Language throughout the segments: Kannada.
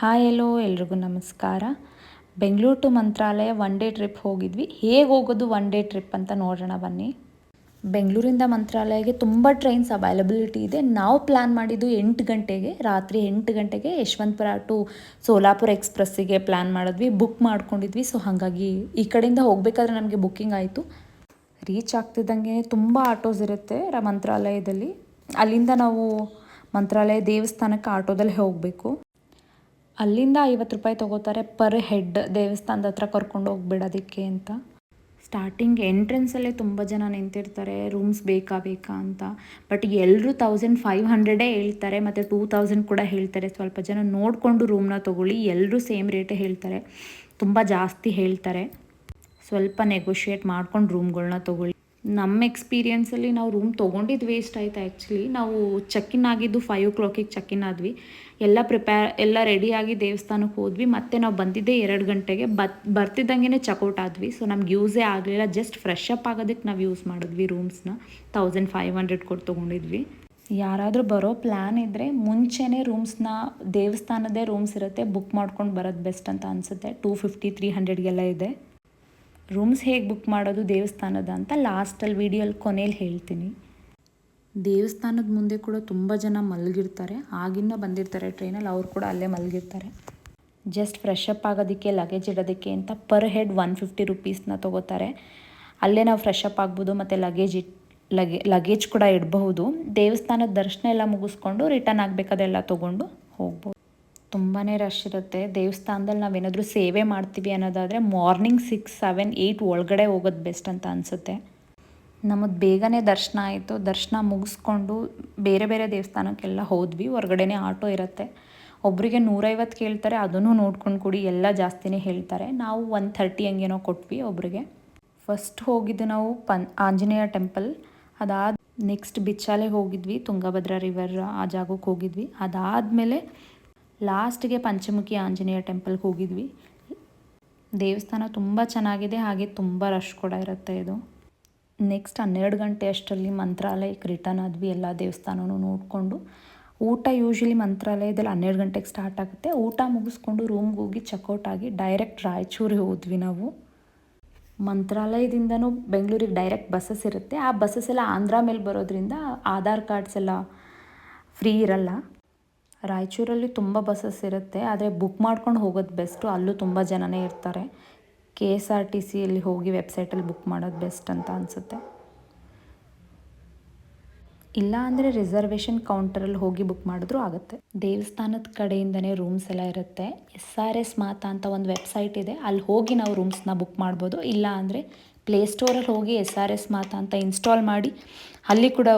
ಹಾಯ್ ಎಲ್ಲೋ ಎಲ್ರಿಗೂ ನಮಸ್ಕಾರ. Bengaluru to Mantralaya one day trip ಹೋಗಿದ್ವಿ. ಹೇಗೆ ಹೋಗೋದು ಒನ್ ಡೇ ಟ್ರಿಪ್ ಅಂತ ನೋಡೋಣ ಬನ್ನಿ. ಬೆಂಗಳೂರಿಂದ ಮಂತ್ರಾಲಯಕ್ಕೆ ತುಂಬ ಟ್ರೈನ್ಸ್ ಅವೈಲಬಿಲಿಟಿ ಇದೆ. ನಾವು ಪ್ಲ್ಯಾನ್ ಮಾಡಿದ್ದು ಎಂಟು ಗಂಟೆಗೆ, ರಾತ್ರಿ ಎಂಟು ಗಂಟೆಗೆ ಯಶವಂತಪುರ ಟು ಸೋಲಾಪುರ ಎಕ್ಸ್ಪ್ರೆಸ್ಸಿಗೆ ಪ್ಲ್ಯಾನ್ ಮಾಡಿದ್ವಿ ಬುಕ್ ಮಾಡ್ಕೊಂಡಿದ್ವಿ. ಸೊ ಹಾಗಾಗಿ ಈ ಕಡೆಯಿಂದ ಹೋಗಬೇಕಾದ್ರೆ ನಮಗೆ ಬುಕ್ಕಿಂಗ್ ಆಯಿತು. ರೀಚ್ ಆಗ್ತಿದ್ದಂಗೆ ತುಂಬ ಆಟೋಸ್ ಇರುತ್ತೆ ಮಂತ್ರಾಲಯದಲ್ಲಿ. ಅಲ್ಲಿಂದ ನಾವು ಮಂತ್ರಾಲಯ ದೇವಸ್ಥಾನಕ್ಕೆ ಆಟೋದಲ್ಲಿ ಹೋಗಬೇಕು. ಅಲ್ಲಿಂದ ಐವತ್ತು ರೂಪಾಯಿ ತೊಗೋತಾರೆ ಪರ್ ಹೆಡ್ ದೇವಸ್ಥಾನದ ಹತ್ರ ಕರ್ಕೊಂಡು ಹೋಗ್ಬಿಡೋದಕ್ಕೆ ಅಂತ. ಸ್ಟಾರ್ಟಿಂಗ್ ಎಂಟ್ರೆನ್ಸಲ್ಲೇ ತುಂಬ ಜನ ನಿಂತಿರ್ತಾರೆ ರೂಮ್ಸ್ ಬೇಕಾ ಬೇಕಾ ಅಂತ. ಬಟ್ ಎಲ್ಲರೂ ತೌಸಂಡ್ ಫೈವ್ ಹಂಡ್ರೆಡೇ ಹೇಳ್ತಾರೆ, ಮತ್ತು ಟೂ ತೌಸಂಡ್ ಕೂಡ ಹೇಳ್ತಾರೆ. ಸ್ವಲ್ಪ ಜನ ನೋಡಿಕೊಂಡು ರೂಮ್ನ ತೊಗೊಳ್ಳಿ ಎಲ್ಲರೂ ಸೇಮ್ ರೇಟೇ ಹೇಳ್ತಾರೆ. ತುಂಬ ಜಾಸ್ತಿ ಹೇಳ್ತಾರೆ. ಸ್ವಲ್ಪ ನೆಗೋಷಿಯೇಟ್ ಮಾಡ್ಕೊಂಡು ರೂಮ್ಗಳನ್ನ ತೊಗೊಳ್ಳಿ. ನಮ್ಮ ಎಕ್ಸ್ಪೀರಿಯೆನ್ಸಲ್ಲಿ ನಾವು ರೂಮ್ ತೊಗೊಂಡಿದ್ದು ವೇಸ್ಟ್ ಆಯಿತು ಆ್ಯಕ್ಚುಲಿ ನಾವು ಚೆಕ್ಇನ್ ಆಗಿದ್ದು ಫೈವ್ ಓ ಕ್ಲಾಕಿಗೆ ಚೆಕ್ಇನ್ ಆದ್ವಿ. ಎಲ್ಲ ಪ್ರಿಪೇರ್ ಎಲ್ಲ ರೆಡಿಯಾಗಿ ದೇವಸ್ಥಾನಕ್ಕೆ ಹೋದ್ವಿ. ಮತ್ತೆ ನಾವು ಬಂದಿದ್ದೆ ಎರಡು ಗಂಟೆಗೆ ಬತ್ ಬರ್ತಿದ್ದಂಗೆ ಚೆಕ್ಔಟ್ ಆದ್ವಿ. ಸೊ ನಮ್ಗೆ ಯೂಸೇ ಆಗಲಿಲ್ಲ. ಜಸ್ಟ್ ಫ್ರೆಶ್ ಅಪ್ ಆಗೋದಕ್ಕೆ ನಾವು ಯೂಸ್ ಮಾಡಿದ್ವಿ ರೂಮ್ಸ್ನ ತೌಸಂಡ್ ಫೈವ್ ಹಂಡ್ರೆಡ್ ಕೊಟ್ಟು ತೊಗೊಂಡಿದ್ವಿ. ಯಾರಾದರೂ ಬರೋ ಪ್ಲ್ಯಾನ್ ಇದ್ದರೆ ಮುಂಚೆನೇ ರೂಮ್ಸ್ನ ದೇವಸ್ಥಾನದೇ ರೂಮ್ಸ್ ಇರುತ್ತೆ. ಬುಕ್ ಮಾಡ್ಕೊಂಡು ಬರೋದು ಬೆಸ್ಟ್ ಅಂತ ಅನಿಸುತ್ತೆ. ಟೂ ಫಿಫ್ಟಿ ತ್ರೀ ಹಂಡ್ರೆಡ್ಗೆಲ್ಲ ಇದೆ. ರೂಮ್ಸ್ ಹೇಗೆ ಬುಕ್ ಮಾಡೋದು ದೇವಸ್ಥಾನದ ಅಂತ ಲಾಸ್ಟಲ್ಲಿ ವೀಡಿಯೋಲ್ಲಿ ಕೊನೆಯಲ್ಲಿ ಹೇಳ್ತೀನಿ. ದೇವಸ್ಥಾನದ ಮುಂದೆ ಕೂಡ ತುಂಬ ಜನ ಮಲಗಿರ್ತಾರೆ. ಆಗಿನ್ನ ಬಂದಿರ್ತಾರೆ ಟ್ರೈನಲ್ಲಿ ಅವ್ರು ಕೂಡ ಅಲ್ಲೇ ಮಲಗಿರ್ತಾರೆ. ಜಸ್ಟ್ ಫ್ರೆಶ್ ಅಪ್ ಆಗೋದಕ್ಕೆ ಲಗೇಜ್ ಇಡೋದಕ್ಕೆ ಅಂತ ಪರ್ ಹೆಡ್ ಒನ್ ಫಿಫ್ಟಿ ರುಪೀಸ್ನ ತೊಗೋತಾರೆ. ಅಲ್ಲೇ ನಾವು ಫ್ರೆಶ್ ಅಪ್ ಆಗ್ಬೋದು ಮತ್ತು ಲಗೇಜ್ ಇಟ್ ಲಗೇ ಲಗೇಜ್ ಕೂಡ ಇಡಬಹುದು. ದೇವಸ್ಥಾನದ ದರ್ಶನ ಎಲ್ಲ ಮುಗಿಸ್ಕೊಂಡು ರಿಟರ್ನ್ ಆಗಬೇಕಾದೆಲ್ಲ ತೊಗೊಂಡು ಹೋಗ್ಬೋದು. ತುಂಬಾ ರಶ್ ಇರುತ್ತೆ. ದೇವಸ್ಥಾನದಲ್ಲಿ ನಾವೇನಾದರೂ ಸೇವೆ ಮಾಡ್ತೀವಿ ಅನ್ನೋದಾದರೆ ಮಾರ್ನಿಂಗ್ ಸಿಕ್ಸ್ ಸೆವೆನ್ ಏಯ್ಟ್ ಒಳಗಡೆ ಹೋಗೋದು ಬೆಸ್ಟ್ ಅಂತ ಅನಿಸುತ್ತೆ. ನಮ್ಮದು ಬೇಗನೆ ದರ್ಶನ ಆಯಿತು. ದರ್ಶನ ಮುಗಿಸ್ಕೊಂಡು ಬೇರೆ ಬೇರೆ ದೇವಸ್ಥಾನಕ್ಕೆಲ್ಲ ಹೋದ್ವಿ. ಹೊರಗಡೆನೇ ಆಟೋ ಇರುತ್ತೆ. ಒಬ್ಬರಿಗೆ ನೂರೈವತ್ತು ಕೇಳ್ತಾರೆ. ಅದನ್ನು ನೋಡ್ಕೊಂಡು ಕೊಡಿ ಎಲ್ಲ ಜಾಸ್ತಿನೇ ಹೇಳ್ತಾರೆ. ನಾವು ಒನ್ ಥರ್ಟಿ ಹಂಗೇನೋ ಕೊಟ್ವಿ ಒಬ್ಬರಿಗೆ ಫಸ್ಟ್ ಹೋಗಿದ್ದು ನಾವು ಪನ್, ಆಂಜನೇಯ ಟೆಂಪಲ್ ಅದಾದ ನೆಕ್ಸ್ಟ್ ಬಿಚ್ಚಾಲೆ ಹೋಗಿದ್ವಿ. ತುಂಗಭದ್ರಾ ರಿವರ್ ಆ ಜಾಗಕ್ಕೆ ಹೋಗಿದ್ವಿ. ಅದಾದಮೇಲೆ ಲಾಸ್ಟ್ಗೆ ಪಂಚಮುಖಿ ಆಂಜನೇಯ ಟೆಂಪಲ್ಗೆ ಹೋಗಿದ್ವಿ. ದೇವಸ್ಥಾನ ತುಂಬ ಚೆನ್ನಾಗಿದೆ, ಹಾಗೆ ತುಂಬ ರಶ್ ಕೂಡ ಇರುತ್ತೆ ಇದು. ನೆಕ್ಸ್ಟ್ ಹನ್ನೆರಡು ಗಂಟೆ ಅಷ್ಟರಲ್ಲಿ ಮಂತ್ರಾಲಯಕ್ಕೆ ರಿಟರ್ನ್ ಆದ್ವಿ ಎಲ್ಲ ದೇವಸ್ಥಾನವೂ ನೋಡಿಕೊಂಡು. ಊಟ ಯೂಶ್ವಲಿ ಮಂತ್ರಾಲಯದಲ್ಲಿ ಹನ್ನೆರಡು ಗಂಟೆಗೆ ಸ್ಟಾರ್ಟ್ ಆಗುತ್ತೆ. ಊಟ ಮುಗಿಸ್ಕೊಂಡು ರೂಮ್ಗೆ ಹೋಗಿ ಚೆಕ್ಔಟ್ ಆಗಿ ಡೈರೆಕ್ಟ್ ರಾಯಚೂರಿಗೆ ಹೋದ್ವಿ ನಾವು. ಮಂತ್ರಾಲಯದಿಂದನೂ ಬೆಂಗಳೂರಿಗೆ ಡೈರೆಕ್ಟ್ ಬಸ್ಸಸ್ ಇರುತ್ತೆ. ಆ ಬಸ್ಸಸ್ ಎಲ್ಲ ಆಂಧ್ರ ಮೇಲೆ ಬರೋದ್ರಿಂದ ಆಧಾರ್ ಕಾರ್ಡ್ಸ್ ಎಲ್ಲ ಫ್ರೀ ಇರಲ್ಲ. ರಾಯಚೂರಲ್ಲಿ ತುಂಬ ಬಸ್ಸಸ್ ಇರುತ್ತೆ, ಆದರೆ ಬುಕ್ ಮಾಡ್ಕೊಂಡು ಹೋಗೋದು ಬೆಸ್ಟು ಅಲ್ಲೂ ತುಂಬ ಜನನೇ ಇರ್ತಾರೆ. ಕೆ ಎಸ್ ಆರ್ ಟಿ ಸಿಯಲ್ಲಿ ಹೋಗಿ ವೆಬ್ಸೈಟಲ್ಲಿ ಬುಕ್ ಮಾಡೋದು ಬೆಸ್ಟ್ ಅಂತ ಅನಿಸುತ್ತೆ. ಇಲ್ಲ ಅಂದರೆ ರಿಸರ್ವೇಷನ್ ಕೌಂಟರಲ್ಲಿ ಹೋಗಿ ಬುಕ್ ಮಾಡಿದ್ರೂ ಆಗುತ್ತೆ. ದೇವಸ್ಥಾನದ ಕಡೆಯಿಂದನೇ ರೂಮ್ಸ್ ಎಲ್ಲ ಇರುತ್ತೆ. ಎಸ್ ಆರ್ ಎಸ್ ಮಾತಾ ಅಂತ ಒಂದು ವೆಬ್ಸೈಟ್ ಇದೆ. ಅಲ್ಲಿ ಹೋಗಿ ನಾವು ರೂಮ್ಸ್ನ ಬುಕ್ ಮಾಡ್ಬೋದು. ಇಲ್ಲ ಅಂದರೆ ಪ್ಲೇಸ್ಟೋರಲ್ಲಿ ಹೋಗಿ ಎಸ್ ಆರ್ ಎಸ್ ಮಾತಾ ಅಂತ ಇನ್ಸ್ಟಾಲ್ ಮಾಡಿ ಅಲ್ಲಿ ಕೂಡ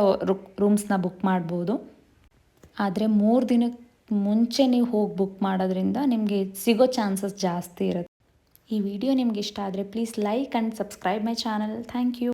ರೂಮ್ಸ್ನ ಬುಕ್ ಮಾಡ್ಬೋದು. ಆದರೆ ಮೂರು ದಿನಕ್ಕೆ ಮುಂಚೆ ನೀವು ಹೋಗಿ ಬುಕ್ ಮಾಡೋದ್ರಿಂದ ನಿಮಗೆ ಸಿಗೋ ಚಾನ್ಸಸ್ ಜಾಸ್ತಿ ಇರುತ್ತೆ. ಈ ವಿಡಿಯೋ ನಿಮ್ಗೆ ಇಷ್ಟ ಆದರೆ please like and subscribe my channel thank you